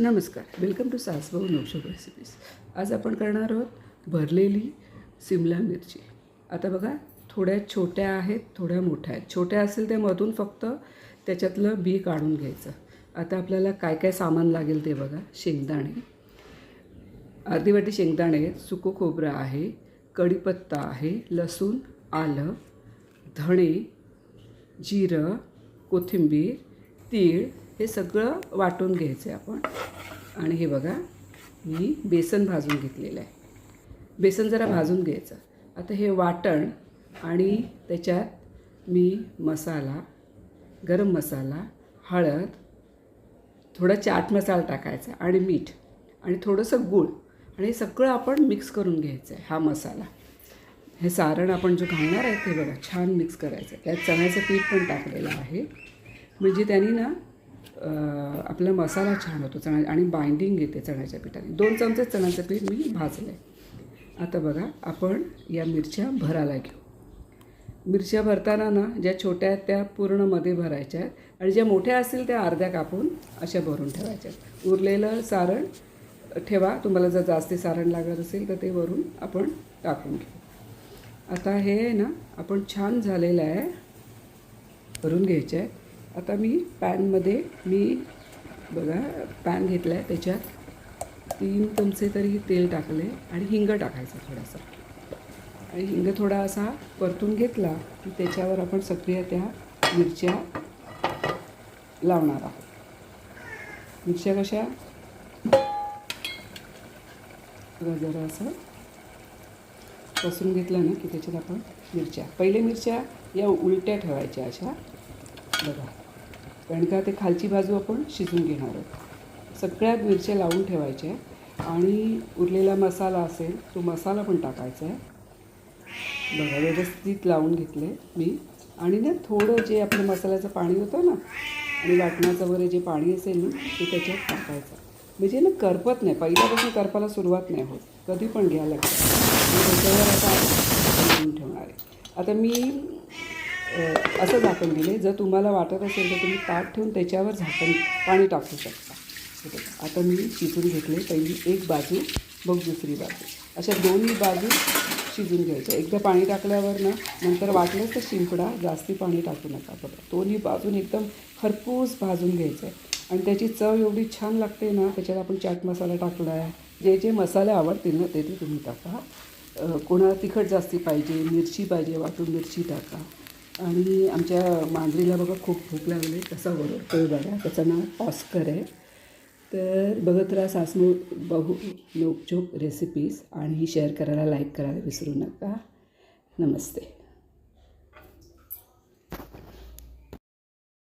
नमस्कार. Welcome to सासभाऊ नवशोभ रेसिपीज आज आपण करणार आहोत भरलेली सिमला मिरची. आता बघा थोड्या छोट्या आहेत थोड्या मोठ्या आहेत. छोट्या असेल त्या मधून फक्त त्याच्यातलं बी काढून घ्यायचं. आता आपल्याला काय काय सामान लागेल ते बघा. शेंगदाणे. अर्धी वाटी शेंगदाणे आहेत. सुकं खोबरं आहे कढीपत्ता आहे लसूण आलं धणे जिरं कोथिंबीर तीळ हे सगळं वाटून घ्यायचं आहे आपण. आणि हे बघा मी बेसन भाजून घेतलेलं आहे. बेसन जरा भाजून घ्यायचं. आता हे वाटण आणि त्याच्यात मी मसाला गरम मसाला हळद थोडा चाट मसाला टाकायचा आणि मीठ आणि थोडंसं गूळ. आणि हे सगळं आपण मिक्स करून घ्यायचं आहे हा मसाला. हे सारण आपण जो घालणार आहे ते बघा छान मिक्स करायचं आहे. त्यात चण्याचं पीठ पण टाकलेलं आहे. म्हणजे त्यांनी ना आपला मसाला छान होतो चणा आणि बाइंडिंग येते चण्याच्या पिठाने. दोन चमचे चण्याचं पीठ मी भाजलं आहे आता बघा आपण या मिरच्या भरायला घेऊ. मिरच्या भरताना ना ज्या छोट्या आहेत त्या पूर्णमध्ये भरायच्या आहेत. आणि ज्या मोठ्या असतील त्या अर्ध्या कापून अशा भरून ठेवायच्या आहेत. उरलेलं सारण ठेवा. तुम्हाला जर जास्ती सारण लागत असेल तर ते वरून आपण टाकून घेऊ. आता हे ना आपण छान झालेलं आहे भरून घ्यायचे आहे आता मी पॅनमध्ये मी बघा पॅन घेतला आहे त्याच्यात. तीन चमचे तरी तेल टाकले आणि हिंग टाकायचा थोडासा. आणि हिंग थोडा असा परतून घेतला की त्याच्यावर आपण सगळ्या त्या मिरच्या लावणार आहोत. मिरच्या कशा? जरा असं कसून घेतलं ना की त्याच्यात आपण मिरच्या. पहिले मिरच्या या उलट्या ठेवायच्या अशा. बघा. कारण का ते खालची बाजू आपण शिजून घेणार आहोत. सगळ्यात मिरच्या लावून ठेवायच्या आणि उरलेला मसाला असेल तो मसाला पण टाकायचा आहे. बघा व्यवस्थित लावून घेतले मी. आणि ना थोडं जे आपलं मसाल्याचं पाणी होतं ना आणि वाटणाचं वगैरे जे पाणी असेल ना ते त्याच्यात टाकायचं. म्हणजे ना करपत नाही. पहिल्यापासून करपाला सुरुवात नाही होत. कधी पण घ्या लागतं त्याच्यावर आता ठेवणार आहे. आता मी असं झाकण दिले जर तुम्हाला वाटत असेल तर तुम्ही ताट ठेवून त्याच्यावर झाकण पाणी टाकू शकता. आता मी शिजून घेतले. पहिली एक बाजू मग दुसरी बाजू. अशा दोन्ही बाजू शिजून घ्यायच्या. एकदा पाणी टाकल्यावर ना नंतर वाटलं तर शिंपडा जास्ती पाणी टाकू नका. बघा दोन्ही बाजून एकदम खरपूस भाजून घ्यायचं आहे आणि त्याची चव एवढी छान लागते ना त्याच्यात आपण चाट मसाला टाकला आहे. जे जे मसाले आवडतील ना ते ते तुम्ही टाका. कोणाला तिखट जास्ती पाहिजे मिरची पाहिजे वाटून मिरची टाका. आणि आमच्या मांजरीला बघा खूप भूक लागली कसा ओरडतोय बघा त्याचं नाव ऑस्कर आहे. तर बघत राहा सासनू बहु नोकचोक रेसिपीज आणि शेअर करायला लाईक करायला विसरू नका. नमस्ते.